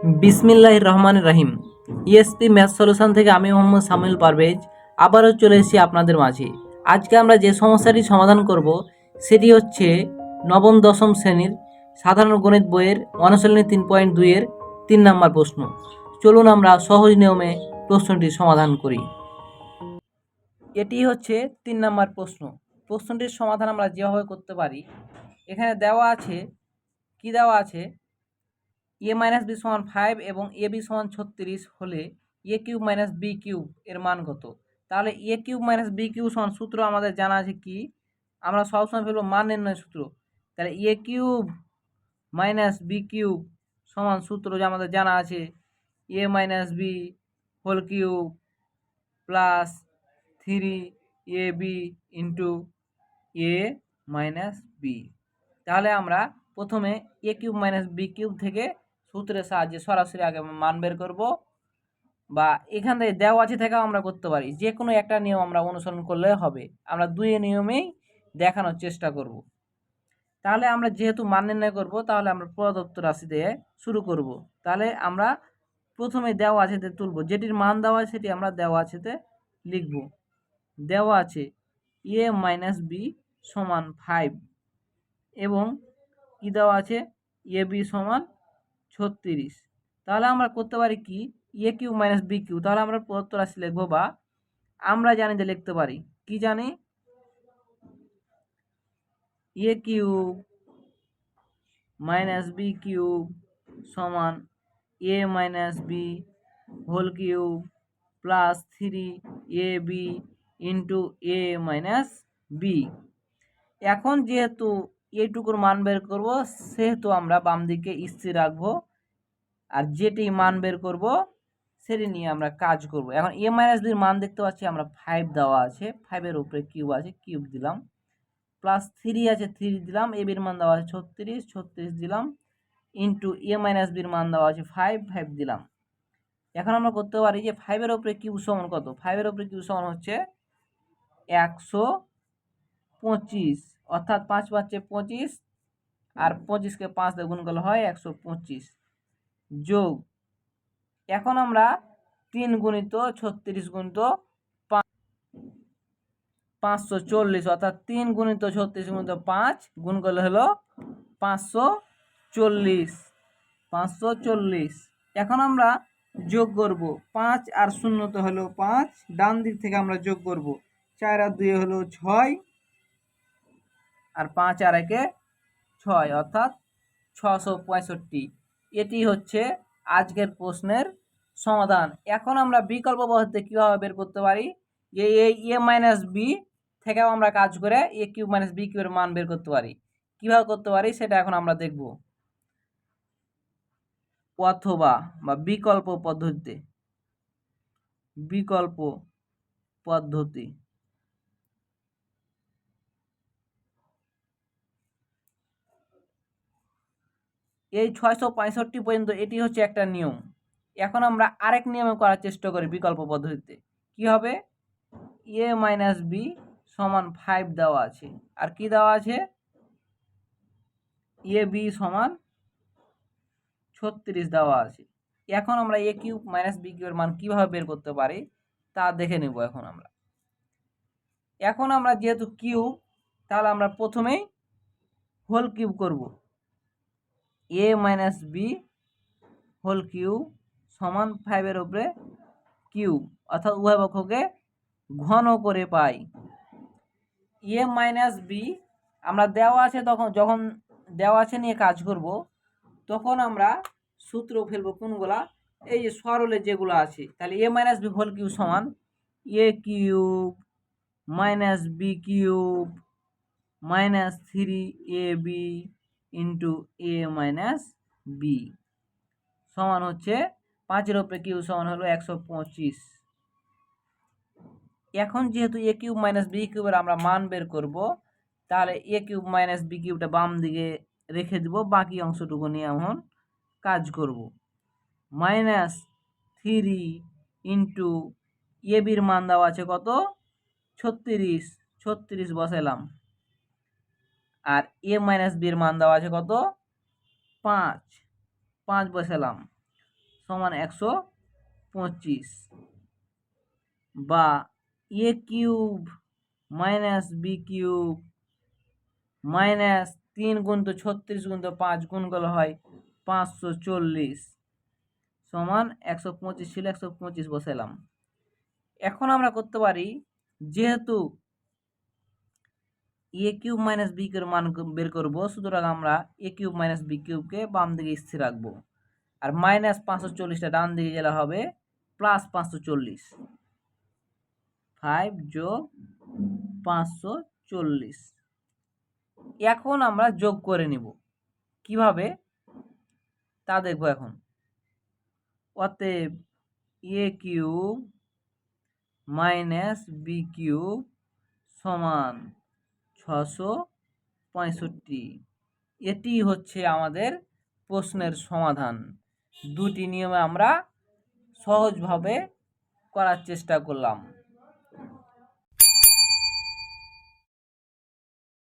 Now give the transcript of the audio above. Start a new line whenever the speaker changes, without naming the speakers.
বিসমিল্লাহ রহমান রাহিম। ইএসপি ম্যাথ সলিউশন থেকে আমি মোহাম্মদ সামিল পারভেজ, আবারও চলে এসেছি আপনাদের মাঝে। আজকে আমরা যে সমস্যাটি সমাধান করব, সেটি হচ্ছে নবম, দশম শ্রেণির সাধারণ গণিত বইয়ের অনুশীলনী তিন পয়েন্ট দুইয়ের তিন নম্বর প্রশ্ন। চলুন আমরা সহজ নিয়মে প্রশ্নটি সমাধান করি। এটি হচ্ছে তিন নম্বর প্রশ্ন। প্রশ্নটির সমাধান আমরা যেভাবে করতে পারি, এখানে দেওয়া আছে, কি দেওয়া আছে? এ মাইনাস বি সমান ফাইভ এবং এ বি সমান ছত্রিশ হলে A cube minus B cube এর মান কত? তাহলে A cube minus B cube সমান সূত্র আমাদের জানা আছে কি? আমরা সবসময় ফেলব মান নির্ণয় সূত্র। তাহলে A cube minus B cube সমান সূত্র যে আমাদের জানা আছে, A minus B whole cube plus three A B into A minus B. তাহলে আমরা প্রথমে A cube minus B cube থেকে সূত্রের সাহায্যে সরাসরি আগে মান বের করব বা এখান থেকে দেওয়া আছে থেকেও আমরা করতে পারি। যে কোনো একটা নিয়ম আমরা অনুসরণ করলে হবে। আমরা দুই নিয়মেই দেখানোর চেষ্টা করব। তাহলে আমরা যেহেতু মান নির্ণয় করব, তাহলে আমরা প্রদত্ত রাশি দিয়ে শুরু করব। তাহলে আমরা প্রথমে দেওয়া আছেতে তুলব। যেটির মান দেওয়া আছে সেটি আমরা দেওয়া আছেতে লিখব। দেওয়া আছে এ মাইনাস বি সমান ফাইভ এবং কি দেওয়া আছে এ বি সমান ছত্রিশ। তাহলে আমরা করতে পারি কি? A cube minus b cube তাহলে আমরা প্রদত্ত রাশি লিখব বা আমরা জানি যে লিখতে পারি। কি জানি? A cube minus b cube সমান a minus b whole cube plus three a b into a minus b এখন যেহেতু এইটুকুর মান বের করব, সেহেতু আমরা বাম দিকে স্থির রাখব। আর যেটি মান বের করব, সেটি নিয়ে আমরা কাজ করব। এখন এ মাইনাস বির মান দেখতে পাচ্ছি, আমরা ফাইভ দেওয়া আছে। ফাইভের উপরে কিউব আছে কিউব দিলাম। প্লাস থ্রি আছে থ্রি দিলাম। এ বির মান দেওয়া আছে ছত্রিশ ছত্রিশ দিলাম। ইন্টু এ মাইনাস বির মান দেওয়া আছে ফাইভ ফাইভ দিলাম। এখন আমরা করতে পারি যে ফাইভের উপরে কিউব সমান কত? ফাইভের উপরে কিউব সমান হচ্ছে একশো পঁচিশ। অর্থাৎ পাঁচ পাঁচে পঁচিশ আর পঁচিশকে পাঁচ দিয়ে গুণ করলে হয় একশো পঁচিশ। যোগ। এখন আমরা তিন গুণিত ছত্রিশ গুণিত পাঁচশো চল্লিশ, অর্থাৎ তিন গুণিত ছত্রিশ গুণিত পাঁচ গুণ করলে হলো পাঁচশো চল্লিশ পাঁচশো চল্লিশ। এখন আমরা যোগ করব। পাঁচ আর শূন্যতে হলো পাঁচ, ডান দিক থেকে আমরা যোগ করব। চার আর দুই হলো ছয় আর পাঁচ আর একে ছয়, অর্থাৎ ছশো পঁয়ষট্টি। এটি হচ্ছে আজকের প্রশ্নের সমাধান। এখন আমরা বিকল্প পদ্ধতি কীভাবে বের করতে পারি? যে এই এ মাইনাস বি থেকেও আমরা কাজ করে এ কিউব মাইনাস বি কিউবের মান বের করতে পারি। কীভাবে করতে পারি সেটা এখন আমরা দেখব। অথবা বা বিকল্প পদ্ধতিতে, বিকল্প পদ্ধতি। এই ছয়শো পঁয়ষট্টি পর্যন্ত এটি হচ্ছে একটা নিয়ম। এখন আমরা আরেক নিয়মে করার চেষ্টা করি বিকল্প পদ্ধতিতে। কি হবে? এ মাইনাস বি সমান ফাইভ দেওয়া আছে। আর কি দেওয়া আছে? এ বি সমান ছত্রিশ দেওয়া আছে। এখন আমরা এ কিউব মাইনাস বি কিউবের মান কীভাবে বের করতে পারি? তা দেখে নেব এখন আমরা। এখন আমরা যেহেতু কিউব তাহলে আমরা প্রথমেই হোল কিউব করব। A minus b whole cube সমান ফাইভের উপরে কিউব অর্থাৎ উভয় ঘন করে পাই। এ মাইনাস বি আমরা দেওয়া আছে তখন, যখন দেওয়া আছে নিয়ে কাজ করব, তখন আমরা সূত্র ফেলব কোনগুলা? এই যে সরলে যেগুলো আছে, তাহলে a minus b whole cube সমান a cube minus b cube minus three a b into a minus b সমান হচ্ছে পাঁচের ওপরে কিউ সমান হলো একশো পঁচিশ। এখন যেহেতু এ কিউব মাইনাস বি কিউবের আমরা মান বের করব, তাহলে এ কিউব মাইনাস বি কিউবটা বাম দিকে রেখে দেব, বাকি অংশটুকু নিয়ে এখন কাজ করব। মাইনাস থ্রি ইন্টু এ বির মান দেওয়া আছে কত? ছত্রিশ ছত্রিশ বসালাম আর এ মাইনাস বির মান দেওয়া আছে কত? পাঁচ। পাঁচ বসালাম। সমান একশো পঁচিশ। বা a cube minus b cube minus তিন গুণ তো ছত্রিশ গুণ তো পাঁচ গুণ করলে হয় পাঁচশো চল্লিশ। সমান একশো পঁচিশ ছিল, একশো পঁচিশ বসালাম। এখন আমরা করতে পারি, যেহেতু a cube minus b cube মান বের করব। সুতরাং আমরা এ কিউব মাইনাস বি কিউবকে বাম দিকে স্থির রাখব। আর মাইনাস পাঁচশো চল্লিশটা ডান দিকে গেলে হবে প্লাস পাঁচশো চল্লিশ। ফাইভ যোগ পাঁচশো চল্লিশ। এখন আমরা যোগ করে নিব। কীভাবে? তা দেখব এখন। অতএব a cube minus b cube সমান ছশো পঁয়ষট্টি। এটি হচ্ছে আমাদের প্রশ্নের সমাধান। দুটি নিয়মে আমরা সহজভাবে করার চেষ্টা করলাম।